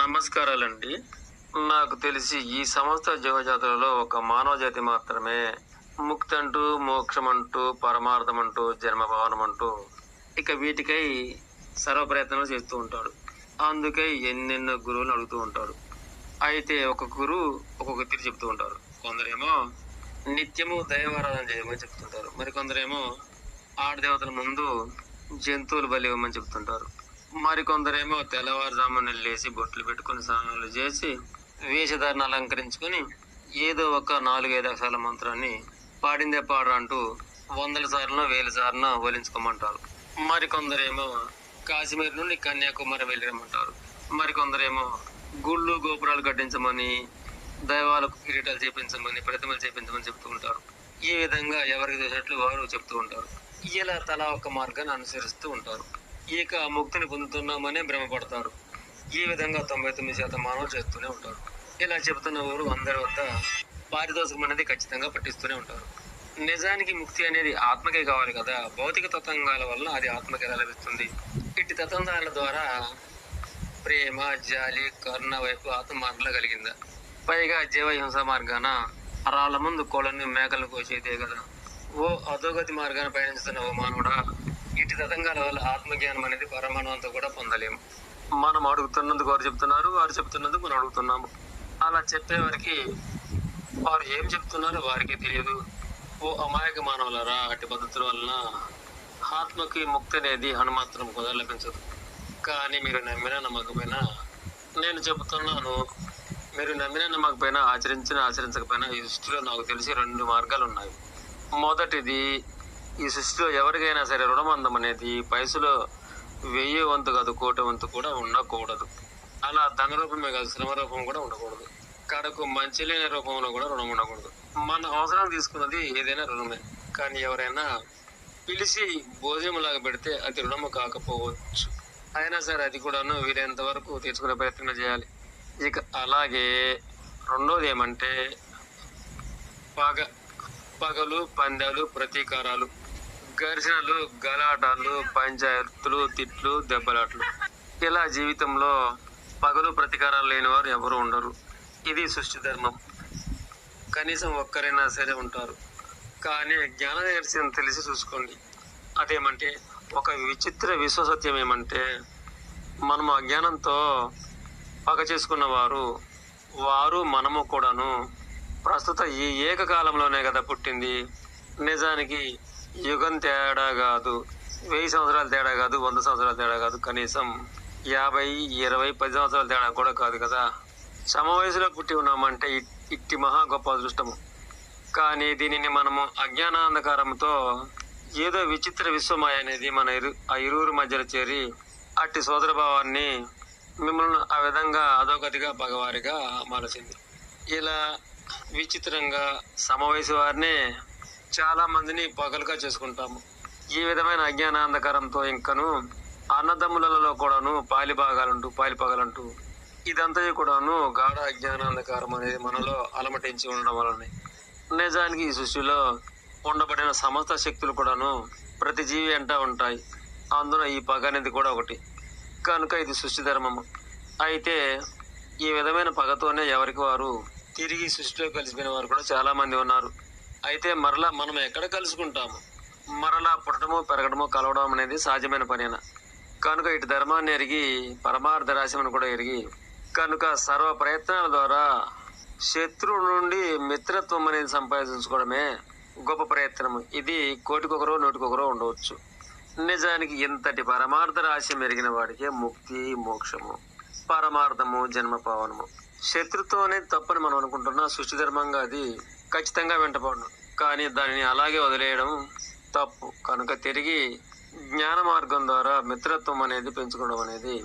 నమస్కారాలండి. నాకు తెలిసి ఈ సమస్త జీవజాతులలో ఒక మానవ జాతి మాత్రమే. ముక్తి అంటూ మోక్షం అంటూ పరమార్థం అంటూ జన్మభవనం అంటూ ఇక వీటికై సర్వ ప్రయత్నాలు చేస్తూ ఉంటాడు. అందుకే ఎన్నెన్నో గురువులు అడుగుతూ ఉంటాడు. అయితే ఒక గురువు ఒక్కొక్క తీరు చెప్తూ ఉంటారు కొందరేమో నిత్యము దైవారాధన చేయమని చెప్తుంటారు. మరి కొందరేమో ఆడదేవతల ముందు జంతువులు బలి ఇవ్వమని చెప్తుంటారు. మరికొందరేమో తెల్లవారుజామున లేచి బొట్లు పెట్టుకుని స్నానాలు చేసి వేషధారణ అలంకరించుకొని ఏదో ఒక నాలుగైదు అక్షరాల మంత్రాన్ని పాడిందే పాడు అంటూ వందల సార్లు వేల సార్లు వలించుకోమంటారు. మరికొందరేమో కాశ్మీర్ నుండి కన్యాకుమారి వెళ్ళరమ్మంటారు. మరికొందరేమో గుళ్ళు గోపురాలు కట్టించమని దైవాలకు కిరీటాలు చేపించమని ప్రతిమలు చేపించమని చెప్తూ ఉంటారు. ఈ విధంగా ఎవరికి చూసినట్లు వారు చెప్తూ ఉంటారు. ఇలా తలా ఒక మార్గాన్ని అనుసరిస్తూ ఉంటారు. ఇక ముక్తిని పొందుతున్నామనే భ్రమపడతారు. ఈ విధంగా తొంభై తొమ్మిది శాతం మానవులు చేస్తూనే ఉంటారు. ఇలా చెబుతున్న వారు అందరి వద్ద పారితోషికం అనేది ఖచ్చితంగా పట్టిస్తూనే ఉంటారు. నిజానికి ముక్తి అనేది ఆత్మకే కావాలి కదా? భౌతిక తతంగాల వల్ల అది ఆత్మకే లభిస్తుంది. ఇట్టి తతంగాల ద్వారా ప్రేమ జాలి కరుణ వైపు ఆత్మ కలిగింది? పైగా జీవహింస మార్గాన రాళ్ళ ముందు కోళ్ళని మేకలను కోసేదే కదా? ఓ అధోగతి మార్గాన్ని పయనిస్తున్న ఓ మానవుడా ఇటు తతంగాల వల్ల ఆత్మజ్ఞానం అనేది పరమాణువంతో కూడా పొందలేము. మనం అడుగుతున్నందుకు వారు చెప్తున్నారు వారు చెప్తున్నందుకు మనం అడుగుతున్నాము. అలా చెప్పేవారికి వారు ఏం చెప్తున్నారో వారికి తెలియదు. ఓ అమాయక మానవులరా అటు పద్ధతుల వలన ఆత్మకి ముక్తి అనేది హనుమాత్రం కూడా లభించదు కానీ మీరు నమ్మినా నమ్మకపోయినా నేను చెబుతున్నాను మీరు నమ్మిన నమ్మకపోయినా ఆచరించిన ఆచరించకపోయినా ఈ దృష్టిలో నాకు తెలిసి రెండు మార్గాలు ఉన్నాయి మొదటిది ఈ సృష్టిలో ఎవరికైనా సరే రుణబంధం అనేది పైసలు వెయ్యి వంతు కాదు కోటి వంతు కూడా ఉండకూడదు. అలా ధన రూపమే కాదు శ్రమ రూపం కూడా ఉండకూడదు. కడకు మంచి లేని రూపంలో కూడా రుణం ఉండకూడదు. మన అవసరం తీసుకున్నది ఏదైనా రుణమే. కానీ ఎవరైనా పిలిచి భోజనంలాగా పెడితే అది రుణము కాకపోవచ్చు. అయినా సరే అది కూడాను వీలైనంత వరకు తీర్చుకునే ప్రయత్నం చేయాలి. ఇక అలాగే రెండోది ఏమంటే పగ పగలు పందాలు ప్రతీకారాలు. ఘర్షణలు గలాటాలు పంచాయతీలు తిట్లు దెబ్బలాట్లు. ఇలా జీవితంలో పగలు ప్రతీకారాలు లేని వారు ఎవరు ఉండరు. ఇది సృష్టి ధర్మం. కనీసం ఒక్కరైనా సరే ఉంటారు. కానీ జ్ఞాన దర్శనం తెలిసి చూసుకోండి. అదేమంటే ఒక విచిత్ర విశ్వసత్యం ఏమంటే మనము అజ్ఞానంతో పగ చేసుకున్న వారు వారు మనము కూడాను ప్రస్తుత ఈ ఏకకాలంలోనే కదా పుట్టింది. నిజానికి యుగం తేడా కాదు వెయ్యి సంవత్సరాల తేడా కాదు వంద సంవత్సరాల తేడా కాదు కనీసం యాభై ఇరవై పది సంవత్సరాల తేడా కూడా కాదు కదా. సమ వయసులో పుట్టి ఉన్నామంటే ఇట్టి మహా గొప్ప అదృష్టము. కానీ దీనిని మనము అజ్ఞానాంధకారంతో ఏదో విచిత్ర విశ్వమాయ అనేది మన ఇరు ఆ ఇరువురు మధ్యలో చేరి అట్టి సోదర భావాన్ని మిమ్మల్ని ఆ విధంగా అధోగతిగా పగవారిగా మలచింది ఇలా విచిత్రంగా సమవయసు వారిని చాలా మందిని పగలుగా చేసుకుంటాము. ఈ విధమైన అజ్ఞానాంధకారంతో ఇంకను అన్నదమ్ములలో కూడాను పాలి భాగాలంటూ పాలి పగలంటూ ఇదంతా కూడాను గాఢ అజ్ఞానాంధకారం అనేది మనలో అలమటించి ఉండడం వలన నిజానికి ఈ సృష్టిలో ఉండబడిన సమస్త శక్తులు కూడాను ప్రతి జీవి అంటా ఉంటాయి. అందులో ఈ పగ అనేది కూడా ఒకటి. కనుక ఇది సృష్టి ధర్మము. అయితే ఈ విధమైన పగతోనే ఎవరికి వారు తిరిగి సృష్టిలో కలిసిపోయిన వారు కూడా చాలామంది ఉన్నారు. అయితే మరలా మనం ఎక్కడ కలుసుకుంటాము? మరలా పుట్టడము పెరగడము కలవడం అనేది సహజమైన పనేనా? కనుక ఇటు ధర్మాన్ని ఎరిగి పరమార్థ రాశిమని కూడా ఎరిగి కనుక సర్వ ప్రయత్నాల ద్వారా శత్రువు నుండి మిత్రత్వం అనేది సంపాదించుకోవడమే గొప్ప ప్రయత్నము. ఇది కోటికొకరో నూటికొకరో ఉండవచ్చు. నిజానికి ఇంతటి పరమార్థ రాశి మెరిగిన వాడికే ముక్తి మోక్షము పరమార్థము జన్మ పావనము. శత్రుత్వం అనేది తప్పని మనం అనుకుంటున్నా సృష్టి ధర్మంగా అది ఖచ్చితంగా వెంటపడను. కానీ దానిని అలాగే వదిలేయడం తప్పు. కనుక తిరిగి జ్ఞాన మార్గం ద్వారా మిత్రత్వం అనేది పెంచుకోవడం అనేది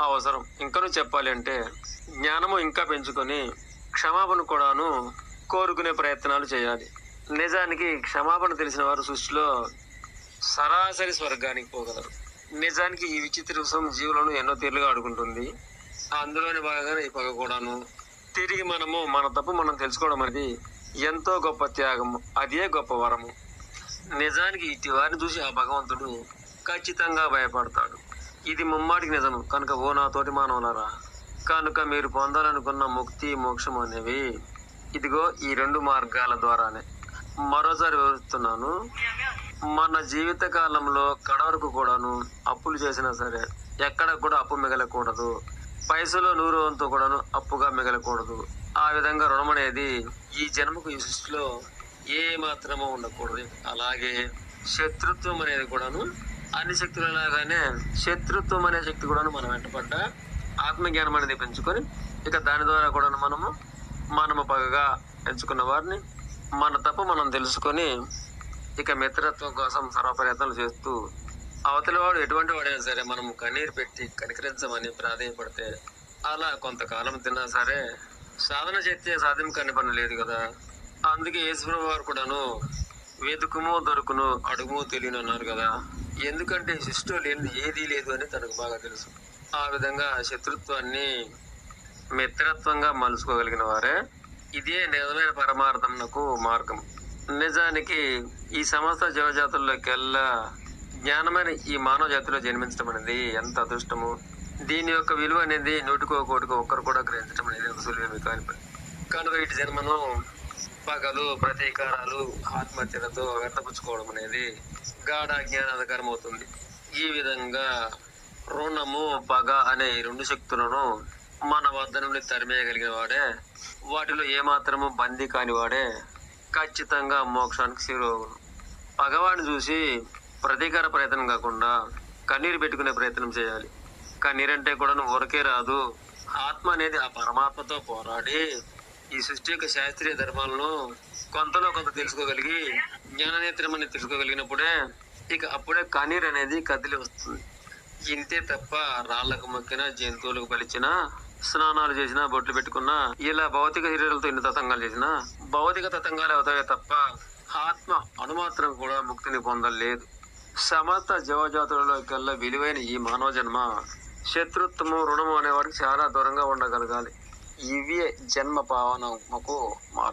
అవసరం. ఇంకను చెప్పాలి అంటే జ్ఞానము ఇంకా పెంచుకొని క్షమాపణ కూడాను కోరుకునే ప్రయత్నాలు చేయాలి. నిజానికి క్షమాపణ తెలిసిన వారు సృష్టిలో సరాసరి స్వర్గానికి పోగలరు. నిజానికి ఈ విచిత్ర విషయం జీవులను ఎన్నో తీరులుగా ఆడుకుంటుంది. అందులోని భాగంగా ఈ పగ కూడాను తిరిగి మనము మన తప్పు మనం తెలుసుకోవడం అనేది ఎంతో గొప్ప త్యాగము. అదే గొప్ప వరము. నిజానికి ఇటు వారిని చూసి ఆ భగవంతుడు ఖచ్చితంగా భయపడతాడు. ఇది ముమ్మాటికి నిజం కనుక ఓ నా తోటి కనుక మీరు పొందాలనుకున్న ముక్తి మోక్షం అనేవి ఇదిగో ఈ రెండు మార్గాల ద్వారానే. మరోసారి వివరిస్తున్నాను. మన జీవిత కాలంలో కడవరకు కూడాను అప్పులు చేసినా సరే ఎక్కడ కూడా అప్పు మిగలకూడదు. పైసలు నూరు వంతు కూడాను అప్పుగా మిగలకూడదు. ఆ విధంగా రుణం అనేది ఈ జన్మకు ఈ సృష్టిలో ఏ మాత్రము ఉండకూడదు. అలాగే శత్రుత్వం అనేది కూడాను అన్ని శక్తులలాగానే శత్రుత్వం అనే శక్తి కూడాను మనం వెంటపడ్డ ఆత్మజ్ఞానం అనేది పెంచుకొని ఇక దాని ద్వారా కూడాను మనము మనము పగగా ఎంచుకున్న వారిని మన తప్పు మనం తెలుసుకొని ఇక మిత్రత్వం కోసం సర్వప్రయత్నాలు చేస్తూ అవతల వాడు ఎటువంటి వాడైనా సరే మనం కన్నీరు పెట్టి కనికరించమని ప్రాధాన్యపడితే అలా కొంతకాలం తిన్నా సరే సాధన చేస్తే సాధ్యం కాని పని లేదు కదా. అందుకే యేసుప్రభు వారు కూడాను వెతుకుమో దొరుకును అడుగుమో తెలియను అన్నారు కదా. ఎందుకంటే శిష్టు లేని ఏదీ లేదు అని తనకు బాగా తెలుసు. ఆ విధంగా శత్రుత్వాన్ని మిత్రత్వంగా మలుచుకోగలిగిన వారే ఇదే నిజమైన పరమార్థంకు మార్గం. నిజానికి ఈ సమస్త జీవజాతుల్లోకెల్లా జ్ఞానమైన ఈ మానవ జాతిలో జన్మించడం అనేది ఎంత అదృష్టము దీని యొక్క విలువ అనేది నోటికో కోటికో ఒక్కరు కూడా గ్రహించడం అనేది ఒక సులువేమి కాని పని కనుక ఇటు జన్మను పగలు ప్రతీకారాలు ఆత్మహత్యలతో వ్యర్థపుచ్చుకోవడం అనేది గాఢ జ్ఞానాధికారం అవుతుంది. ఈ విధంగా రుణము పగ అనే ఈ రెండు శక్తులను మన వద్ద నుండి తరిమేయగలిగిన వాడే వాటిలో ఏమాత్రము బందీ కాని వాడే ఖచ్చితంగా మోక్షానికి శిరోగును పగవాడిని చూసి ప్రతీకార ప్రయత్నం కాకుండా కన్నీరు పెట్టుకునే ప్రయత్నం చేయాలి. కన్నీరంటే కూడా నువ్వు ఊరకే రాదు. ఆత్మ అనేది ఆ పరమాత్మతో పోరాడి ఈ సృష్టి యొక్క శాస్త్రీయ ధర్మాలను కొంతలో కొంత తెలుసుకోగలిగి జ్ఞాననేత్రం అనేది తెలుసుకోగలిగినప్పుడే ఇక అప్పుడే కన్నీరు అనేది కదిలి వస్తుంది. ఇంతే తప్ప రాళ్ళకు మొక్కిన జంతువులకు పలిచిన స్నానాలు చేసినా బొట్లు పెట్టుకున్నా ఇలా భౌతిక శరీరాలతో ఎన్ని తతంగాలు చేసినా భౌతిక తతంగాలు అవుతాయే తప్ప ఆత్మ అణుమాత్రం కూడా ముక్తిని పొందలేదు. సమస్త జీవజాతులలోకెల్లా విలువైన ఈ మానవ జన్మ శత్రుత్వము రుణము అనేవాడికి చాలా దూరంగా ఉండగలగాలి. ఇవే జన్మ పావనముకు మార్గం.